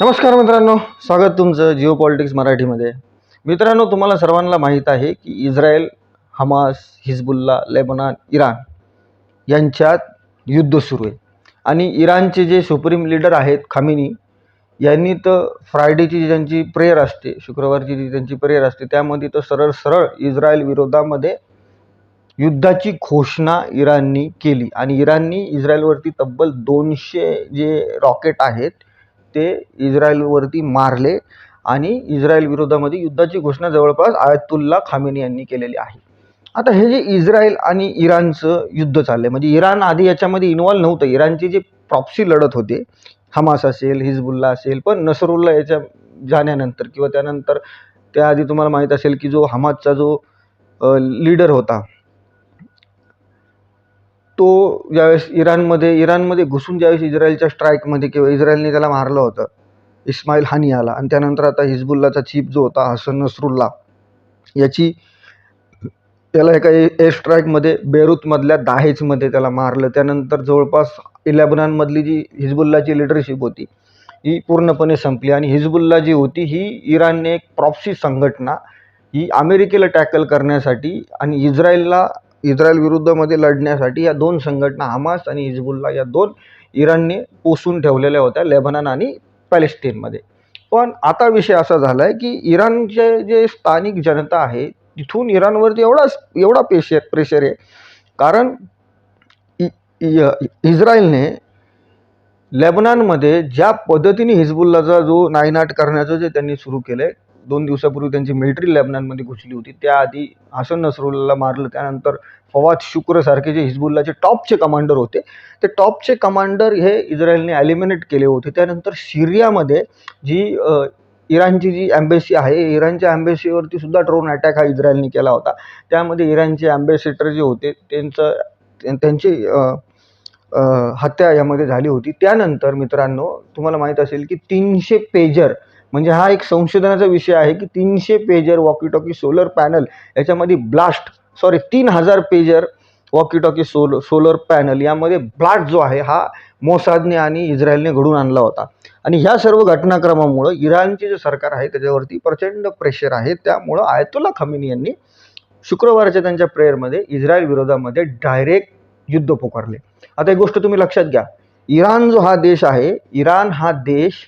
नमस्कार मित्रांनो स्वागत तुमचं जिओ पॉलिटिक्स मराठीमध्ये. मित्रांनो तुम्हाला सर्वांना माहीत आहे की Israel Hamas Hezbollah Lebanon Iran यांच्यात युद्ध सुरू आहे. आणि इराणचे जे सुप्रीम लीडर आहेत खामिनी यांनी तर फ्रायडेची जी त्यांची प्रेयर असते शुक्रवारची जी त्यांची प्रेयर असते त्यामध्ये तर सरळ सरळ इस्रायल विरोधामध्ये युद्धाची घोषणा इराणनी केली. आणि इराणनी इस्रायलवरती तब्बल दोनशे जे रॉकेट आहेत ते इस्रायलवरती मारले आणि इस्रायल विरोधामध्ये युद्धाची घोषणा जवळपास आयतुल्ला खामेनी यांनी केलेली आहे. आता हे जे इस्रायल आणि इराणचं युद्ध चाललंय म्हणजे इराण आधी याच्यामध्ये इन्व्हॉल्व नव्हतं. इराणची जी प्रॉक्सी लढत होते हमास असेल हिजबुल्ला असेल पण नसरुल्ला याच्या जाण्यानंतर किंवा त्यानंतर त्याआधी तुम्हाला माहीत असेल की जो हमासचा जो लीडर होता तो ज्यावेळेस इराणमध्ये इराणमध्ये घुसून ज्यावेळेस इस्रायलच्या स्ट्राईकमध्ये किंवा इस्रायलने त्याला मारलं होतं इस्माईल हानियाला आणि त्यानंतर आता हिजबुल्लाचा चीफ जो होता हसन नसरुल्ला याची त्याला एका एअर स्ट्राईकमध्ये बेरूतमधल्या दाहेजमध्ये त्याला मारलं. त्यानंतर जवळपास लेबनॉनमधली जी हिजबुल्लाची लिडरशिप होती ही पूर्णपणे संपली आणि हिजबुल्ला जी होती ही इराणने एक प्रॉप्सी संघटना ही अमेरिकेला टॅकल करण्यासाठी आणि इस्रायलला इस्रायल विरुद्धमध्ये लढण्यासाठी या दोन संघटना हमास आणि हिजबुल्ला या दोन इराणने पोसून ठेवलेल्या होत्या लेबनॉन आणि पॅलेस्टीनमध्ये पण आता विषय असा झाला आहे की इराणचे जे स्थानिक जनता आहे तिथून इराणवरती एवढाच एवढा पेशर प्रेशर आहे. कारण इ इस्रायलने लेबनॉनमध्ये ज्या पद्धतीने हिजबुल्लाचा जो नायनाट करण्याचं जे त्यांनी सुरू केलं आहे दोन दिवसापूर्वी त्यांची मिलिटरी लॅबनांमध्ये घुसली होती. त्याआधी हसन नसरुल्लाला मारलं. त्यानंतर फवाद शुक्रसारखे जे हिजबुल्लाचे टॉपचे कमांडर होते ते टॉपचे कमांडर हे इस्रायलने ॲलिमिनेट केले होते. त्यानंतर सिरियामध्ये जी इराणची जी ॲम्बेसी आहे इराणच्या ॲम्बेसीवरती सुद्धा ड्रोन अटॅक हा इस्रायलने केला होता. त्यामध्ये इराणचे ॲम्बेसिडर जे होते त्यांचं त्यांची हत्या यामध्ये झाली होती. त्यानंतर मित्रांनो तुम्हाला माहीत असेल की तीनशे पेजर म्हणजे हा एक संशोधनाचा विषय आहे की तीनशे pager walkie talkie solar panel याच्यामध्ये ब्लास्ट सॉरी तीन हजार पेजर वॉकी टॉकी सोल सोलर पॅनल यामध्ये ब्लास्ट जो आहे हा मोसादने आणि इस्रायलने घडून आणला होता. आणि ह्या सर्व घटनाक्रमामुळं इराणचे जे सरकार आहे त्याच्यावरती प्रचंड प्रेशर आहे. त्यामुळं आयतुल्ला खमिनी यांनी शुक्रवारच्या त्यांच्या प्रेयरमध्ये इस्रायल विरोधामध्ये डायरेक्ट युद्ध पुकारले. आता एक गोष्ट तुम्ही लक्षात घ्या. इराण जो हा देश आहे इराण हा देश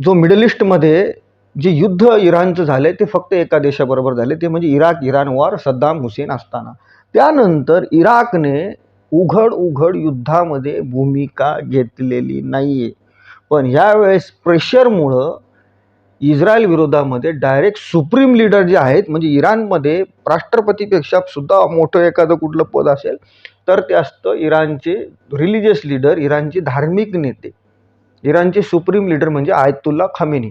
जो मिडल ईस्टमध्ये जे युद्ध इराणचं झालं ते फक्त एका देशाबरोबर झाले ते म्हणजे Iraq Iran war Saddam Hussein असताना. त्यानंतर इराकने उघड उघड युद्धामध्ये भूमिका घेतलेली नाही आहे पण ह्यावेळेस प्रेशरमुळं इस्रायल विरोधामध्ये डायरेक्ट सुप्रीम लीडर जे आहेत म्हणजे इराणमध्ये राष्ट्रपतीपेक्षा सुद्धा मोठं एखादं कुठलं पद असेल तर ते असतं इराणचे रिलिजियस लीडर इराणचे धार्मिक नेते. इराणचे सुप्रीम लीडर म्हणजे आयतुल्ला खमेनी.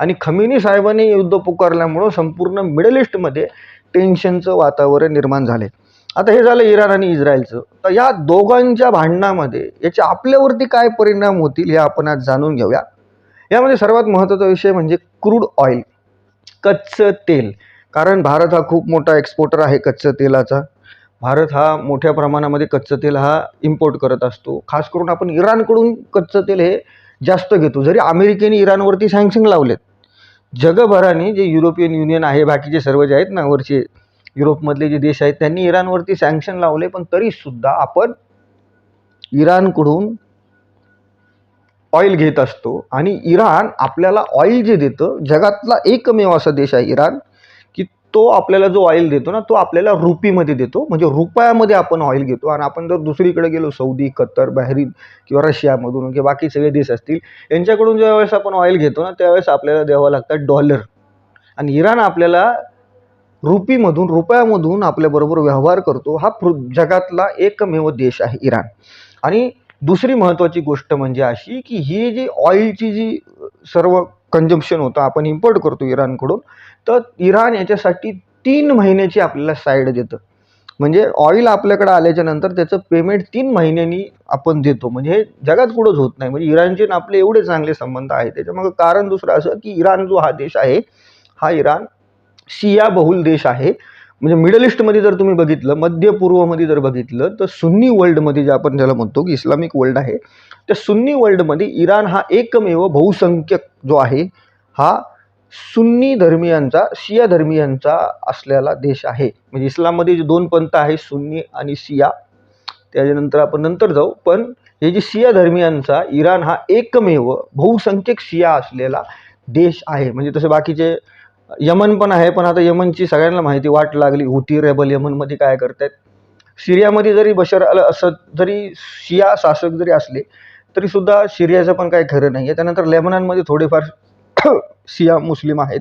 आणि खमेनी साहेबांनी युद्ध पुकारल्यामुळं संपूर्ण मिडल ईस्टमध्ये टेन्शनचं वातावरण निर्माण झाले आता हे झालं इराण आणि इस्रायलचं. तर या दोघांच्या भांडणामध्ये याचे आपल्यावरती काय परिणाम होतील हे आपण आज जाणून घेऊया. यामध्ये सर्वात महत्त्वाचा विषय म्हणजे क्रूड ऑइल कच्चं तेल. कारण भारत हा खूप मोठा एक्सपोर्टर आहे कच्चं तेलाचा. भारत हा मोठ्या प्रमाणामध्ये कच्चं तेल हा इम्पोर्ट करत असतो. खास करून आपण इराणकडून कच्चं तेल हे जास्त घेतो. जरी अमेरिकेने इराणवरती सँक्शन लावलेत. जगभराने जे युरोपियन युनियन आहे बाकीचे सर्व जे आहेत ना वरचे युरोपमधले जे देश आहेत त्यांनी इराणवरती सँक्शन लावले पण तरीसुद्धा आपण इराणकडून ऑइल घेत असतो. आणि इराण आपल्याला ऑइल जे देतं जगातला एकमेव असा देश आहे इराण. तो आपल्याला जो ऑइल देतो ना तो आपल्याला रुपीमध्ये देतो. म्हणजे रुपयामध्ये आपण ऑइल घेतो. आणि आपण जर दुसरीकडे गेलो सौदी कतर बहरीन किंवा रशियामधून किंवा बाकी सगळे देश असतील यांच्याकडून ज्यावेळेस आपण ऑइल घेतो ना त्यावेळेस आपल्याला द्यावं लागतं डॉलर आणि इराण आपल्याला रुपीमधून रुपयामधून आपल्याबरोबर व्यवहार करतो. हा पृ जगातला एकमेव देश आहे इराण. आणि दुसरी महत्त्वाची गोष्ट म्हणजे अशी की ही जी ऑइलची जी सर्व कंजम्पशन होतं आपण इम्पोर्ट करतो इराणकडून. तर इराण याच्यासाठी तीन महिन्याची आपल्याला साईड देतं. म्हणजे ऑइल आपल्याकडे आल्याच्यानंतर त्याचं पेमेंट तीन महिन्यांनी आपण देतो. म्हणजे हे जगात कुठंच होत नाही. म्हणजे इराणचे आपले एवढे चांगले संबंध आहेत. त्याच्यामागं कारण दुसरं असं की इराण जो हा देश आहे हा इराण शिया बहुल देश आहे. म्हणजे मिडल ईस्टमध्ये जर तुम्ही बघितलं मध्य पूर्वमध्ये जर बघितलं तर सुन्नी वर्ल्डमध्ये जे आपण ज्याला म्हणतो की इस्लामिक वर्ल्ड आहे त्या सुन्नी वर्ल्डमध्ये इराण हा एकमेव बहुसंख्यक जो आहे हा सुन्नी धर्मियांचा शिया धर्मियांचा असलेला देश आहे. म्हणजे इस्लाममध्ये जे दोन पंथ आहे सुन्नी आणि शिया त्याच्यानंतर आपण नंतर जाऊ. पण हे जे शिया धर्मियांचा इराण हा एकमेव बहुसंख्यक शिया असलेला देश आहे. म्हणजे तसे बाकीचे यमन पण आहे पण आता यमनची सगळ्यांना माहिती वाट लागली. हुती रेबल यमनमध्ये काय करत आहेत सिरियामध्ये जरी बशर अल असद जरी शिया शासक जरी असले तरीसुद्धा सिरियाचं पण काही खरं नाही आहे त्यानंतर लेबनॉनमध्ये थोडेफार शिया मुस्लिम आहेत.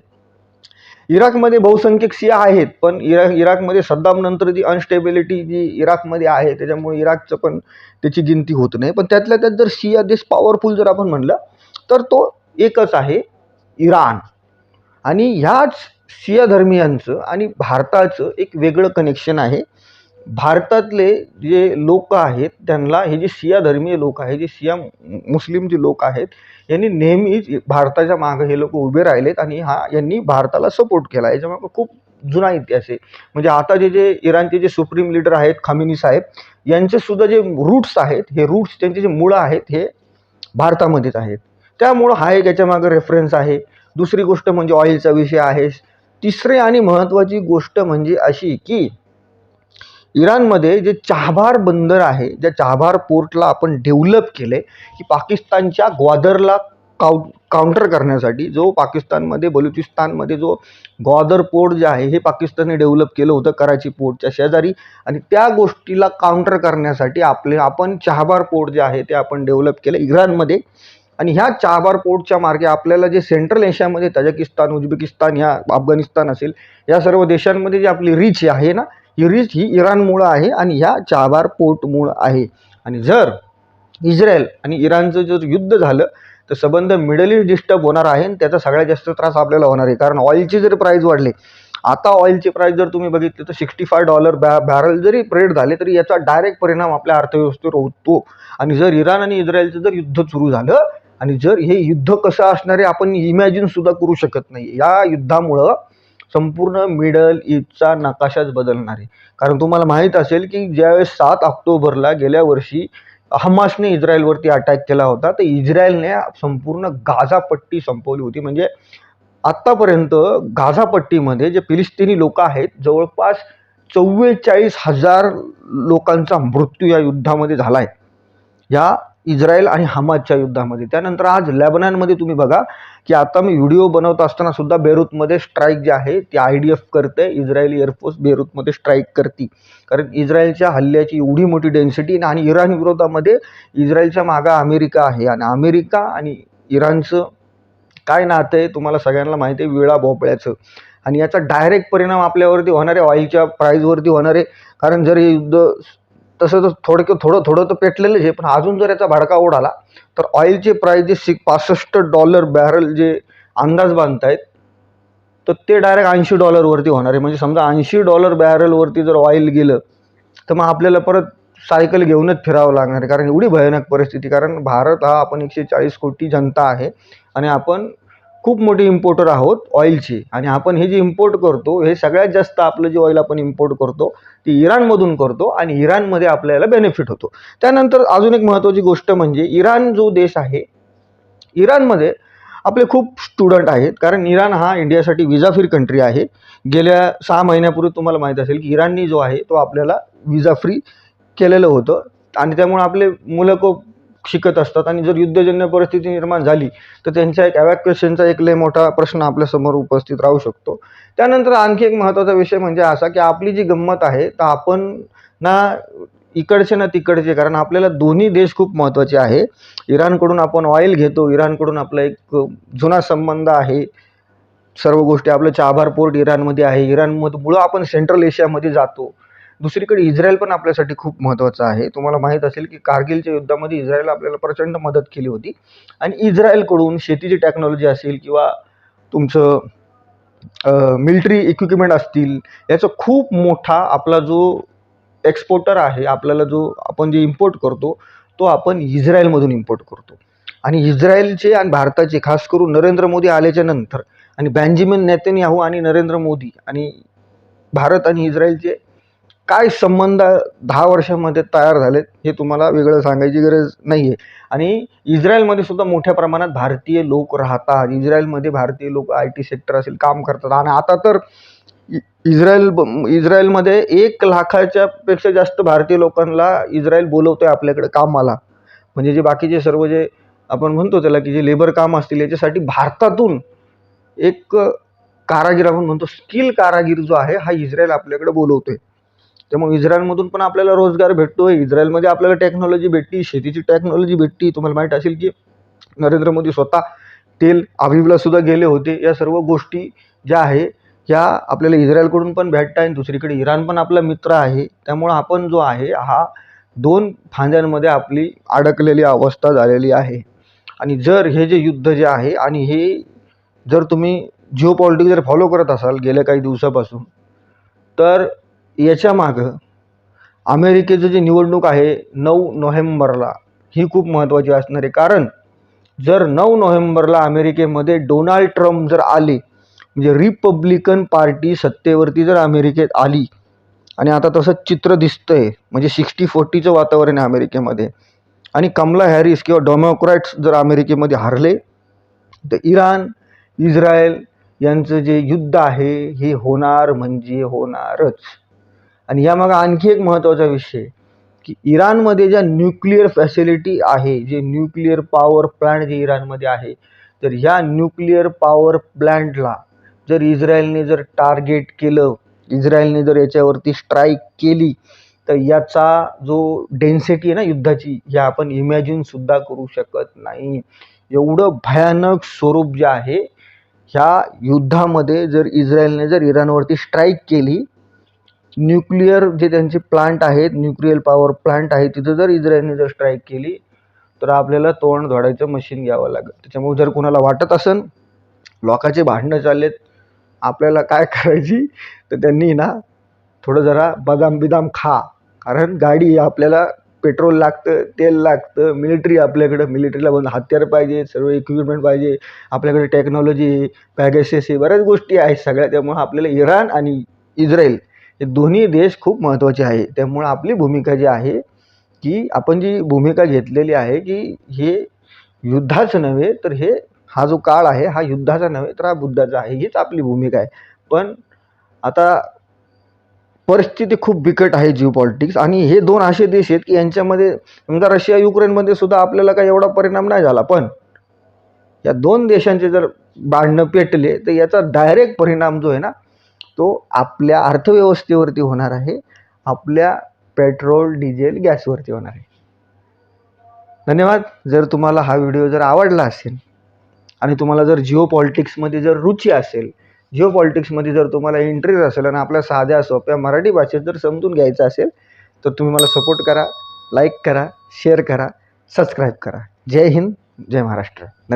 इराकमध्ये बहुसंख्यक शिया आहेत पण इरा इराकमध्ये सद्दाम नंतर जी अनस्टेबिलिटी जी इराकमध्ये आहे त्याच्यामुळे इराकचं पण त्याची गिनती होत नाही. पण त्यातल्या त्यात जर शिया देश पॉवरफुल जर आपण म्हणलं तर तो एकच आहे इराण. आणि ह्याच शिया धर्मियांचं आणि भारताचं एक वेगळं कनेक्शन आहे. भारतातले जे लोक आहेत त्यांना हे जे शिया धर्मीय लोक आहे जे शिया मुस्लिम जे लोक आहेत यांनी नेहमीच भारताच्या मागं हे लोक उभे राहिलेत आणि हा यांनी भारताला सपोर्ट केला. याच्यामागं खूप जुना इतिहास आहे. म्हणजे आता जे जे इराणचे जे सुप्रीम लीडर आहेत खामिनी साहेब यांचे सुद्धा जे रूट्स आहेत हे रूट्स त्यांचे जे मुळं आहेत हे भारतामध्येच आहेत. त्यामुळं हा एक याच्यामागं रेफरन्स आहे. दुसरी गोष्ट म्हणजे ऑइलचा विषय आहे. तिसरी आणि महत्त्वाची गोष्ट म्हणजे अशी की इराणमध्ये जे चाहबार बंदर आहे ज्या चाहबार पोर्टला आपण डेव्हलप केले की पाकिस्तानच्या ग्वादरला काउ काउंटर करण्यासाठी जो पाकिस्तानमध्ये बलुचिस्तानमध्ये जो ग्वादर पोर्ट जे आहे हे पाकिस्तानने डेव्हलप केलं होतं कराची पोर्टच्या शेजारी. आणि त्या गोष्टीला काउंटर करण्यासाठी आपले आपण चाहबार पोर्ट जे आहे ते आपण डेव्हलप केलं इराणमध्ये. आणि ह्या चाबार पोर्टच्या मार्गे आपल्याला जे सेंट्रल एशियामध्ये तजाकिस्तान उझबेकिस्तान या अफगाणिस्तान असेल या सर्व देशांमध्ये जी आपली रीच आहे ना ही रीच ही इराणमुळं आहे आणि ह्या चाबार पोर्टमुळं आहे. आणि जर इस्रायल आणि इराणचं जर युद्ध झालं तर संबंध मिडल ईस्ट डिस्टर्ब होणार आहे आणि त्याचा सगळ्यात जास्त त्रास आपल्याला होणार आहे. कारण ऑइलचे जर प्राईस वाढले आता ऑइलचे प्राईस जर तुम्ही बघितले तर सिक्स्टी फाय डॉलर बॅ बॅरल जरी रेट झाले तरी याचा डायरेक्ट परिणाम आपल्या अर्थव्यवस्थेवर होतो. आणि जर इराण आणि इस्रायलचं जर युद्ध सुरू झालं आणि जर हे युद्ध कसं असणार आहे आपण इमॅजिन सुद्धा करू शकत नाही या युद्धामुळं संपूर्ण मिडल ईस्टचा नकाशाच बदलणार आहे. कारण तुम्हाला माहीत असेल की ज्यावेळेस सात ऑक्टोबरला गेल्या वर्षी हमासने इस्रायलवरती अटॅक केला होता तर इस्रायलने संपूर्ण गाझापट्टी संपवली होती. म्हणजे आत्तापर्यंत गाझापट्टीमध्ये जे फिलिस्तिनी लोक आहेत जवळपास चव्वेचाळीस हजार लोकांचा मृत्यू या युद्धामध्ये झाला आहे या इस्रायल आणि हमासच्या युद्धामध्ये. त्यानंतर आज लॅबनॉनमध्ये तुम्ही बघा की आता मी व्हिडिओ बनवत असताना सुद्धा बेरूतमध्ये स्ट्राईक जे आहे ती आय डी एफ करते. इस्रायली एअरफोर्स बेरूतमध्ये स्ट्राईक करते. कारण इस्रायलच्या हल्ल्याची एवढी मोठी डेन्सिटी आणि इराण विरोधामध्ये इस्रायलच्या मागा अमेरिका आहे. आणि अमेरिका आणि इराणचं काय नातं आहे तुम्हाला सगळ्यांना माहिती आहे विळा भोपळ्याचं आणि याचा डायरेक्ट परिणाम आपल्यावरती होणार आहे ऑइलच्या प्राईजवरती होणार आहे. कारण जर हे युद्ध तसं तर थोडकं थोडं थोडं तर पेटलेलंच आहे. पण अजून जर याचा भडका उडाला तर ऑइलचे प्राईस जे सिक पासष्ट डॉलर बॅरल जे अंदाज बांधतायत तर ते डायरेक्ट ऐंशी डॉलरवरती होणार आहे. म्हणजे समजा ऐंशी डॉलर बॅरलवरती जर ऑइल गेलं तर मग आपल्याला परत सायकल घेऊनच फिरावं लागणार आहे. कारण एवढी भयानक परिस्थिती कारण भारत हा आपण एकशे चाळीस कोटी जनता आहे आणि आपण खूप मोठे इम्पोर्टर आहोत ऑइलचे आणि आपण हे जे इम्पोर्ट करतो हे सगळ्यात जास्त आपलं जे ऑइल आपण इम्पोर्ट करतो ते इराणमधून करतो आणि इराणमध्ये आपल्याला बेनिफिट होतो. त्यानंतर अजून एक महत्त्वाची गोष्ट म्हणजे इराण जो देश आहे इराणमध्ये आपले खूप स्टुडंट आहेत. कारण इराण हा इंडियासाठी विजा फ्री कंट्री आहे. गेल्या सहा महिन्यापूर्वी तुम्हाला माहीत असेल की इराणनी जो आहे तो आपल्याला विजा फ्री केलेलं होतं. आणि त्यामुळे आपले मुलं खूप शिकत असतात आणि जर युद्धजन्य परिस्थिती निर्माण झाली तर त्यांच्या एक एवॅक्युएशनचा एक लय मोठा प्रश्न आपल्यासमोर उपस्थित राहू शकतो. त्यानंतर आणखी एक महत्त्वाचा विषय म्हणजे असा की आपली जी गंमत आहे तर आपण ना इकडचे ना तिकडचे कारण आपल्याला दोन्ही देश खूप महत्त्वाचे आहे. इराणकडून आपण ऑइल घेतो इराणकडून आपला एक जुना संबंध आहे. सर्व गोष्टी आपलं चाबार पोर्ट इराणमध्ये आहे. इराणमध्ये मुळं आपण सेंट्रल एशियामध्ये जातो. दुसरीकडे इस्रायल पण आपल्यासाठी खूप महत्त्वाचं आहे. तुम्हाला माहीत असेल की कारगिलच्या युद्धामध्ये इस्रायल आपल्याला प्रचंड मदत केली होती. आणि इस्रायलकडून शेतीची टेक्नॉलॉजी असेल किंवा तुमचं मिलिटरी इक्विपमेंट असतील याचा खूप मोठा आपला जो एक्सपोर्टर आहे आपल्याला जो आपण जे इम्पोर्ट करतो तो आपण इस्रायलमधून इम्पोर्ट करतो. आणि इस्रायलचे आणि भारताचे खास करून नरेंद्र मोदी आल्याच्यानंतर आणि बँजिमिन नेतन्याहू आणि नरेंद्र मोदी आणि भारत आणि इस्रायलचे काय संबंध दहा वर्षामध्ये तयार झालेत हे तुम्हाला वेगळं सांगायची गरज नाही आहे आणि इस्रायलमध्ये सुद्धा मोठ्या प्रमाणात भारतीय लोक राहतात. इस्रायलमध्ये भारतीय लोक आय टी सेक्टर असेल काम करतात. आणि आता तर इ- इस्रायल ब- इस्रायलमध्ये एक लाखाच्या पेक्षा जास्त भारतीय लोकांना इस्रायल आहे आपल्याकडे कामाला. म्हणजे जे बाकीचे सर्व जे आपण म्हणतो त्याला की जे लेबर काम असतील याच्यासाठी भारतातून एक कारागीर आपण म्हणतो स्किल कारागीर जो आहे हा इस्रायल आपल्याकडे आहे त्यामुळे इस्रायलमधून पण आपल्याला रोजगार भेटतोय. इस्रायलमध्ये आपल्याला टेक्नॉलॉजी भेटते शेतीची टेक्नॉलॉजी भेटते. तुम्हाला माहीत असेल की नरेंद्र मोदी स्वतः तेल अविवला सुद्धा गेले होते. या सर्व गोष्टी ज्या आहे ह्या आपल्याला इस्रायलकडून पण भेटत आहे दुसरीकडे इराण पण आपला मित्र आहे. त्यामुळं आपण जो आहे हा दोन फांद्यांमध्ये आपली अडकलेली अवस्था झालेली आहे. आणि जर हे जे युद्ध जे आहे आणि हे जर तुम्ही जिओ पॉलिटिक्स जर फॉलो करत असाल गेल्या काही दिवसापासून तर याच्या मागं अमेरिकेचं जे निवडणूक आहे नऊ नोव्हेंबरला ही खूप महत्त्वाची असणार आहे. कारण जर नऊ नोव्हेंबरला अमेरिकेमध्ये डोनाल्ड ट्रम्प जर आले म्हणजे रिपब्लिकन पार्टी सत्तेवरती जर अमेरिकेत आली आणि आता तसं चित्र दिसतं आहे म्हणजे सिक्स्टी फोर्टीचं वातावरण आहे अमेरिकेमध्ये आणि कमला हॅरिस किंवा डेमोक्रॅट्स जर अमेरिकेमध्ये हरले तर इराण इस्रायल यांचं जे युद्ध आहे हे होणार म्हणजे होणारच. आणि यामागं आणखी एक महत्त्वाचा विषय की इराणमध्ये ज्या न्यूक्लिअर फॅसिलिटी आहे जे न्यूक्लिअर पॉवर प्लांट जे इराणमध्ये आहे तर ह्या न्यूक्लिअर पॉवर प्लांटला जर इस्रायलने जर टार्गेट केलं इस्रायलने जर याच्यावरती स्ट्राईक केली तर याचा जो डेन्सिटी आहे ना युद्धाची हे आपण इमॅजिनसुद्धा करू शकत नाही. एवढं भयानक स्वरूप जे आहे ह्या युद्धामध्ये जर इस्रायलने जर इराणवरती स्ट्राईक केली न्यूक्लिअर जे त्यांचे प्लांट आहेत न्यूक्लिअर पॉवर प्लांट आहे तिथं जर इस्रायलने जर स्ट्राईक केली तर आपल्याला तोंड धोडायचं मशीन घ्यावं लागेल. त्याच्यामुळे जर कोणाला वाटत असेल लोकांचे भांडणं चाललेत आपल्याला काय करायची तर त्यांनी ना थोडं जरा बदाम बिदाम खा. कारण गाडी आपल्याला पेट्रोल लागतं तेल लागतं मिलिटरी आपल्याकडं मिलिटरीला पण हत्यार पाहिजे सर्व इक्विपमेंट पाहिजे आपल्याकडे टेक्नॉलॉजी पॅगेसेस हे बऱ्याच गोष्टी आहेत सगळ्या. त्यामुळं आपल्याला इराण आणि इस्रायल हे दोन्ही देश खूप महत्त्वाचे आहे. त्यामुळं आपली भूमिका जी आहे की आपण जी भूमिका घेतलेली आहे की हे युद्धाचं नव्हे तर हे हा जो काळ आहे हा युद्धाचा नव्हे तर हा बुद्धाचा आहे हीच आपली भूमिका आहे. पण आता परिस्थिती खूप बिकट आहे जिओ पॉलिटिक्स आणि हे दोन असे देश आहेत की यांच्यामध्ये समजा रशिया युक्रेनमध्ये सुद्धा आपल्याला काही एवढा परिणाम नाही झाला पण या दोन देशांचे जर भांडणं पेटले तर याचा डायरेक्ट परिणाम जो आहे ना तो आपल्या अर्थव्यवस्थेवरती होणार आहे. आपल्या पेट्रोल डिझेल गॅसवरती होणार आहे. धन्यवाद. जर तुम्हाला हा व्हिडिओ जर आवडला असेल आणि तुम्हाला जर जिओ पॉलिटिक्समध्ये जर रुची असेल जिओ पॉलिटिक्समध्ये जर तुम्हाला इंटरेस्ट असेल आणि आपल्या साध्या सोप्या मराठी भाषेत जर समजून घ्यायचं असेल तर तुम्ही मला सपोर्ट करा लाईक करा शेअर करा सबस्क्राईब करा. जय हिंद जय महाराष्ट्र. धन्यवाद.